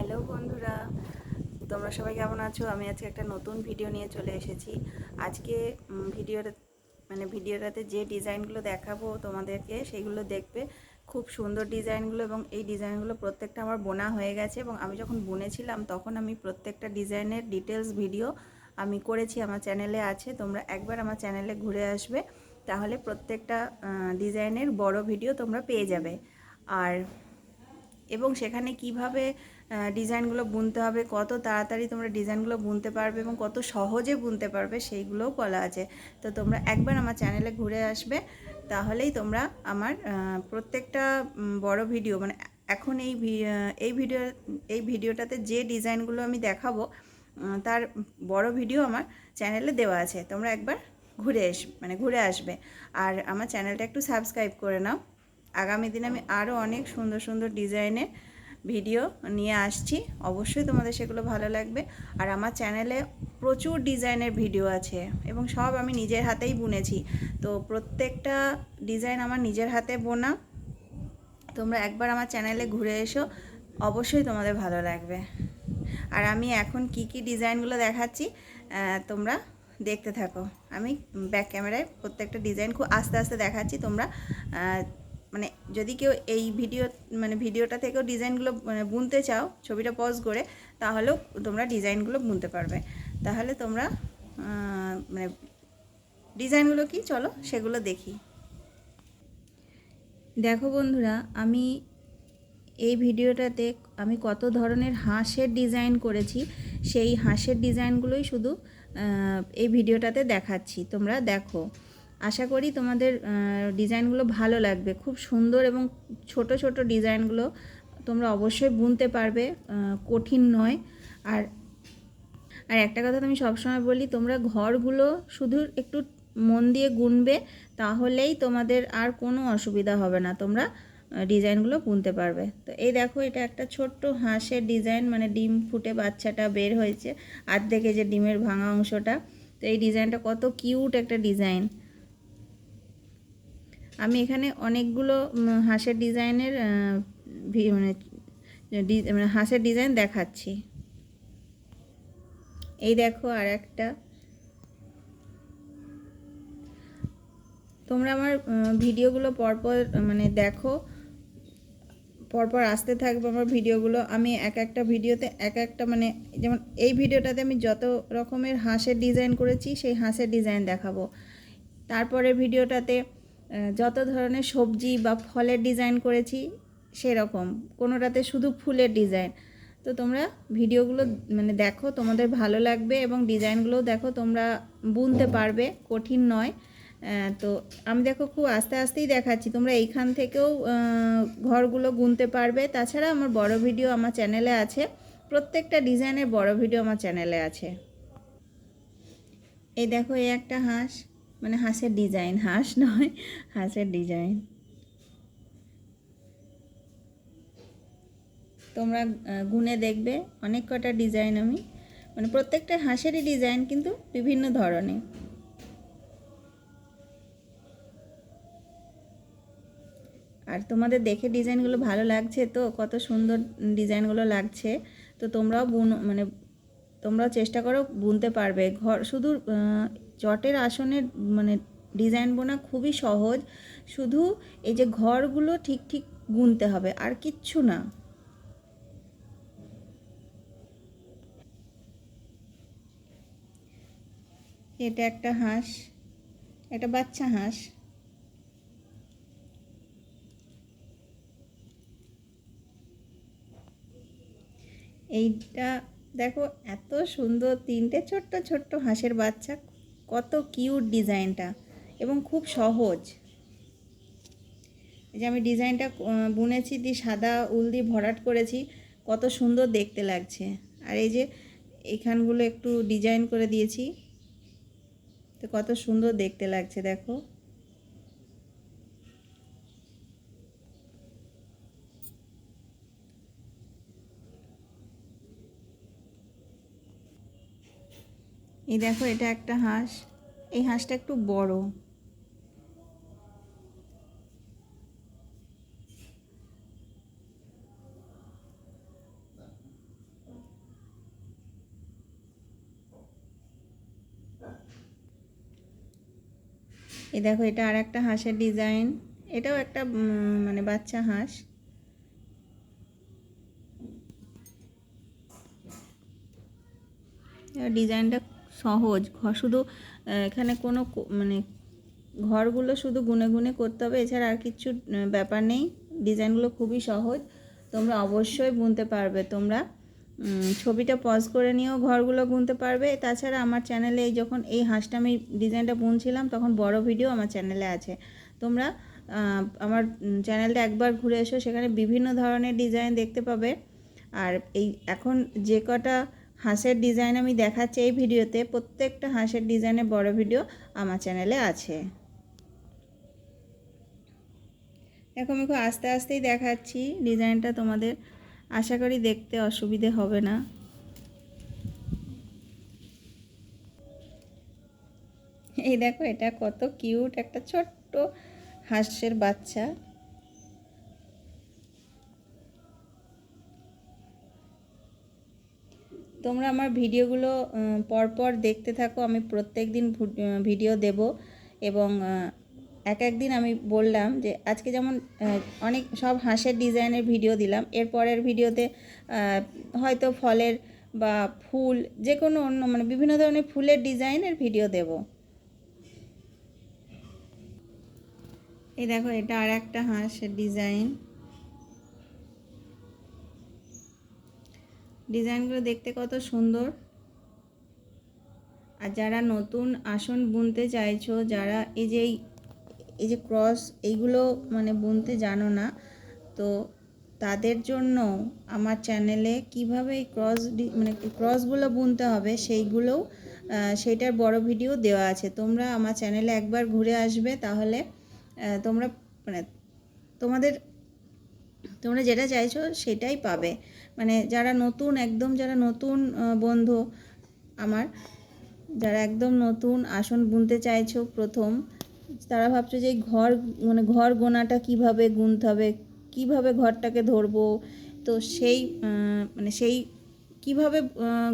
Hello বন্ধুরা তোমরা সবাই কেমন আছো? আমি আজকে একটা নতুন ভিডিও নিয়ে চলে এসেছি। আজকে উম, ভিডিওটা মানে ভিডিওটাতে যে ডিজাইনগুলো দেখাবো তোমাদেরকে সেগুলো দেখবে। খুব সুন্দর ডিজাইনগুলো এবং এই ডিজাইনগুলো প্রত্যেকটা আমার বোনা হয়ে গেছে এবং আমি যখন বুনেছিলাম তখন আমি প্রত্যেকটা ডিজাইনের ডিটেলস ভিডিও আমি করেছি। আমার চ্যানেলে আছে তোমরা একবার আমার চ্যানেলে ঘুরে আসবে। তাহলে প্রত্যেকটা ডিজাইনের বড় ভিডিও তোমরা পেয়ে যাবে। আর এবং সেখানে কীভাবে ডিজাইনগুলো বুনতে হবে, কত তাড়াতাড়ি তোমরা ডিজাইনগুলো বুনতে পারবে এবং কত সহজে বুনতে পারবে সেইগুলোও বলা আছে। তো তোমরা একবার আমার চ্যানেলে ঘুরে আসবে, তাহলেই তোমরা আমার প্রত্যেকটা বড় ভিডিও মানে এখন এই এই ভিডিও, এই ভিডিওটাতে যে ডিজাইনগুলো আমি দেখাবো তার বড় ভিডিও আমার চ্যানেলে দেওয়া আছে। তোমরা একবার ঘুরে এস মানে ঘুরে আসবে। আর আমার চ্যানেলটা একটু সাবস্ক্রাইব করে নাও। আগামী দিনে আমি আরও অনেক সুন্দর সুন্দর ডিজাইনের ভিডিও নিয়ে আসছি। অবশ্যই তোমাদের সেগুলো ভালো লাগবে। আর আমার চ্যানেলে প্রচুর ডিজাইনের ভিডিও আছে এবং সব আমি নিজের হাতেই বুনেছি। তো প্রত্যেকটা ডিজাইন আমার নিজের হাতে বোনা। তোমরা একবার আমার চ্যানেলে ঘুরে এসো। অবশ্যই তোমাদের ভালো লাগবে। আর আমি এখন কি কি ডিজাইনগুলো দেখাচ্ছি তোমরা দেখতে থাকো। আমি ব্যাক ক্যামেরায় প্রত্যেকটা ডিজাইন খুব আস্তে আস্তে দেখাচ্ছি। তোমরা মানে যদি কেউ এই ভিডিও মানে ভিডিওটা থেকেও ডিজাইনগুলো মানে বুনতে চাও, ছবিটা পজ করে, তাহলেও তোমরা ডিজাইনগুলো বুনতে পারবে। তাহলে তোমরা মানে ডিজাইনগুলো কি? চলো সেগুলো দেখি। দেখো বন্ধুরা, আমি এই ভিডিওটাতে আমি কত ধরনের হাঁসের ডিজাইন করেছি, সেই হাঁসের ডিজাইনগুলোই শুধু এই ভিডিওটাতে দেখাচ্ছি। তোমরা দেখো। আশা করি তোমাদের ডিজাইনগুলো ভালো লাগবে। খুব সুন্দর এবং ছোট ছোট ডিজাইনগুলো তোমরা অবশ্যই বুনতে পারবে কঠিন নয়। আর আর একটা কথা আমি সবসময় বলি, তোমরা ঘরগুলো শুধু একটু মন দিয়ে গুনবে, তাহলেই তোমাদের আর কোনো অসুবিধা হবে না, তোমরা ডিজাইনগুলো বুনতে পারবে। তো এই দেখো, এটা একটা ছোট্ট হাঁসের ডিজাইন মানে ডিম ফুটে বাচ্চাটা বের হয়েছে, আর্ধেকে যে ডিমের ভাঙা অংশটা। তো এই ডিজাইনটা কত কিউট একটা ডিজাইন। আমি এখানে অনেকগুলো হাঁসের ডিজাইনের মানে মানে হাঁসের ডিজাইন দেখাচ্ছি। এই দেখো আর একটা তোমরা আমার ভিডিওগুলো পরপর মানে দেখো। পরপর আসতে থাকবে আমার ভিডিওগুলো। আমি এক একটা ভিডিওতে এক একটা মানে যেমন এই ভিডিওটাতে আমি যত রকমের হাঁসের ডিজাইন করেছি, সেই হাঁসের ডিজাইন দেখাবো। তারপরের ভিডিওটাতে যত ধরনের সবজি বা ফলের ডিজাইন করেছি, সেরকম। কোনোটাতে শুধু ফুলের ডিজাইন। তো তোমরা ভিডিওগুলো মানে দেখো, তোমাদের ভালো লাগবে এবং ডিজাইনগুলোও দেখো, তোমরা বুনতে পারবে, কঠিন নয়। তো আমি দেখো খুব আস্তে আস্তেই দেখাচ্ছি। তোমরা এইখান থেকেও ঘরগুলো গুনতে পারবে। তাছাড়া আমার বড় ভিডিও আমার চ্যানেলে আছে। প্রত্যেকটা ডিজাইনের বড় ভিডিও আমার চ্যানেলে আছে। এই দেখো, এই একটা হাঁস। মানে হাঁসের ডিজাইন হাঁস নয়, হাঁসের ডিজাইন তোমরা গুনে দেখবে, অনেক কটা ডিজাইন আমি। মানে প্রত্যেকটা হাঁসেরই ডিজাইন কিন্তু বিভিন্ন ধরনের। আর তোমাদের দেখে ডিজাইনগুলো ভালো লাগছে তো? কত সুন্দর ডিজাইনগুলো লাগছে। তো তোমরাও বুন মানে তোমরাও চেষ্টা করো বুনতে পারবে। ঘর, শুধু চটের আসনের মানে ডিজাইন বোনা খুবই সহজ। শুধু এই যে ঘরগুলো ঠিক ঠিক গুনতে হবে, আর কিচ্ছু না। এটা একটা হাঁস, এটা বাচ্চা হাঁস। এইটা দেখো, এত সুন্দর, তিনটে ছোট্ট ছোট্ট হাঁসের বাচ্চা কত কিউট ডিজাইনটা এবং খুব সহজ। এই যে আমি ডিজাইনটা বুনেছি, দিয়ে সাদা উল দিয়ে ভরাট করেছি, কত সুন্দর দেখতে লাগছে। আর এই যে এখানগুলো একটু ডিজাইন করে দিয়েছি, তো কত সুন্দর দেখতে লাগছে, দেখো। এই দেখো, এটা একটা হাঁস। এই হাঁসটা একটু বড়। এই দেখো, এটা আর একটা হাঁসের ডিজাইন। এটাও একটা মানে বাচ্চা হাঁস। ডিজাইনটা সহজ। ঘ- শুধু এখানে কোনো মানে ঘরগুলো শুধু গুনে গুনে করতে হবে, এছাড়া আর কিছু ব্যাপার নেই। ডিজাইনগুলো খুবই সহজ। তোমরা অবশ্যই বুনতে পারবে। তোমরা ছবিটা পজ করে নিয়েও ঘরগুলো গুনতে পারবে। তাছাড়া আমার চ্যানেলে এই যখন এই হাঁসটা আমি ডিজাইনটা বুনছিলাম, তখন বড় ভিডিও আমার চ্যানেলে আছে। তোমরা আমার চ্যানেলটা একবার ঘুরে এসো, সেখানে বিভিন্ন ধরনের ডিজাইন দেখতে পাবে। আর এই, এখন যে কটা হাঁসের ডিজাইন আমি দেখাচ্ছি এই ভিডিওতে। প্রত্যেকটা হাঁসের ডিজাইনের বড় ভিডিও আমার চ্যানেলে আছে। দেখো, আমি খুব আস্তে আস্তেই দেখাচ্ছি ডিজাইনটা তোমাদের। আশা করি দেখতে অসুবিধে হবে না। এই দেখো, এটা কত কিউট একটা ছোট্ট হাঁসের বাচ্চা। তোমরা আমার ভিডিওগুলো পরপর দেখতে থাকো। আমি প্রত্যেক দিন ভিডিও দেব এবং এক এক দিন আমি বললাম যে, আজকে যেমন অনেক সব হাঁসের ডিজাইনের ভিডিও দিলাম। এরপরের ভিডিওতে হয়তো ফলের বা ফুল, যে কোনো অন্য মানে বিভিন্ন ধরনের ফুলের ডিজাইনের ভিডিও দেব। এই দেখো, এটা আর একটা হাঁসের ডিজাইন। ডিজাইনগুলো দেখতে কত সুন্দর। আর যারা নতুন আসন বুনতে চাইছো, যারা এই যে এই- যে ক্রস এইগুলো মানে বুনতে জানো না, তো তাদের জন্য আমার চ্যানেলে কীভাবে এই ক্রস মানে ক্রসগুলো বুনতে হবে সেইগুলোও সেইটার বড় ভিডিও দেওয়া আছে। তোমরা আমার চ্যানেলে একবার ঘুরে আসবে, তাহলে তোমরা মানে তোমাদের, তোমরা যেটা চাইছো সেটাই পাবে। মানে যারা নতুন, একদম যারা নতুন বন্ধু আমার, যারা একদম নতুন আসন বুনতে চাইছো প্রথম, তারা ভাবছ যে ঘর মানে ঘর গোনাটা কীভাবে গুনতে হবে, কীভাবে ঘরটাকে ধরবো? তো সেই মানে সেই কীভাবে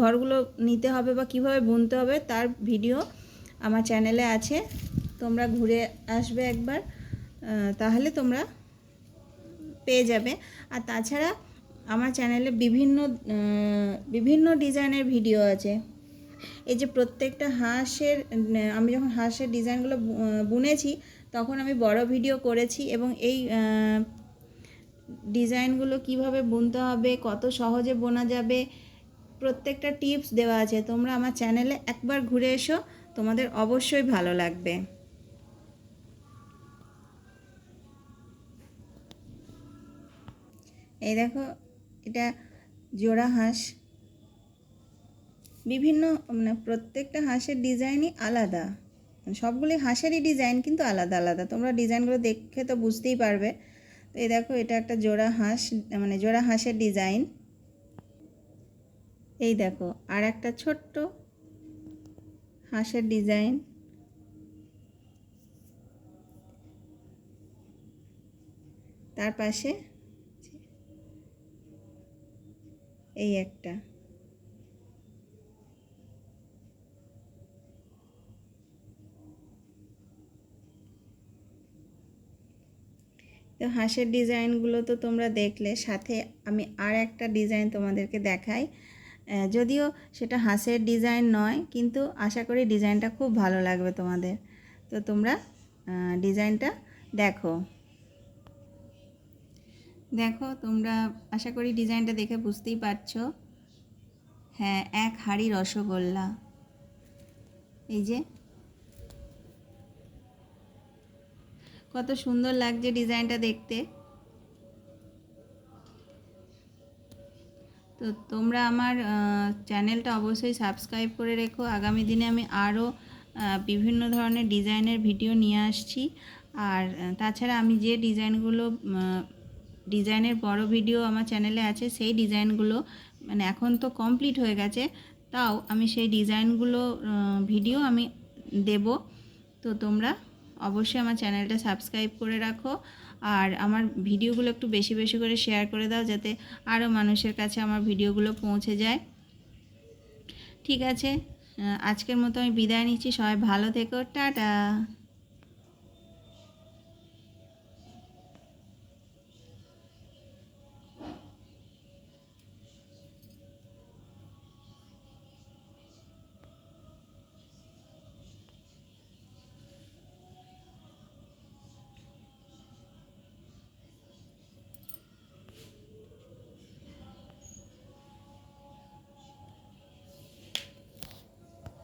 ঘরগুলো নিতে হবে বা কীভাবে বুনতে হবে তার ভিডিও আমার চ্যানেলে আছে। তোমরা ঘুরে আসবে একবার তাহলে তোমরা পেয়ে যাবে। আর তাছাড়া আমার চ্যানেলে বিভিন্ন বিভিন্ন ডিজাইনের ভিডিও আছে। এই যে প্রত্যেকটা হাঁসের আমি যখন হাঁসের ডিজাইনগুলো বুনেছি, তখন আমি বড় ভিডিও করেছি এবং এই ডিজাইনগুলো কীভাবে বুনতে হবে, কত সহজে বোনা যাবে, প্রত্যেকটা টিপস দেওয়া আছে। তোমরা আমার চ্যানেলে একবার ঘুরে এসো, তোমাদের অবশ্যই ভালো লাগবে। এই দেখো এটা জোড়া হাঁস। বিভিন্ন মানে প্রত্যেকটা হাঁসের ডিজাইনই আলাদা। মানে সবগুলি হাঁসেরই ডিজাইন কিন্তু আলাদা আলাদা। তোমরা ডিজাইনগুলো দেখে তো বুঝতেই পারবে। তো এই দেখো, এটা একটা জোড়া হাঁস মানে জোড়া হাঁসের ডিজাইন। এই দেখো, আর একটা ছোট্ট হাঁসের ডিজাইন। তার পাশে এই একটা। তো হাঁসের ডিজাইনগুলো তো তোমরা দেখলে, সাথে আমি আর একটা ডিজাইন তোমাদেরকে দেখাই। যদিও সেটা হাঁসের ডিজাইন নয়, কিন্তু আশা করি ডিজাইনটা খুব ভালো লাগবে তোমাদের। তো তোমরা ডিজাইনটা দেখো। দেখো, তোমরা আশা করি ডিজাইনটা দেখে বুঝতেই পারছ। হ্যাঁ এক হাঁড়ি রসগোল্লা। এই যে। কত সুন্দর লাগছে ডিজাইনটা দেখতে। তো তোমরা আমার চ্যানেলটা অবশ্যই সাবস্ক্রাইব করে রেখো। আগামী দিনে আমি আরও বিভিন্ন ধরনের ডিজাইনের ভিডিও নিয়ে আসছি। আর তাছাড়া আমি যে ডিজাইনগুলো ডিজাইনের বড় ভিডিও আমার চ্যানেলে আছে, সেই ডিজাইনগুলো মানে এখন তো কমপ্লিট হয়ে গেছে, তাও আমি সেই ডিজাইনগুলো ভিডিও আমি দেব। তো তোমরা অবশ্যই আমার চ্যানেলটা সাবস্ক্রাইব করে রাখো আর আমার ভিডিওগুলো একটু বেশি বেশি করে শেয়ার করে দাও যাতে আরও মানুষের কাছে আমার ভিডিওগুলো পৌঁছে যায়। ঠিক আছে আজকের মতো আমি বিদায় নিচ্ছি, সবাই ভালো থেকো, টাটা।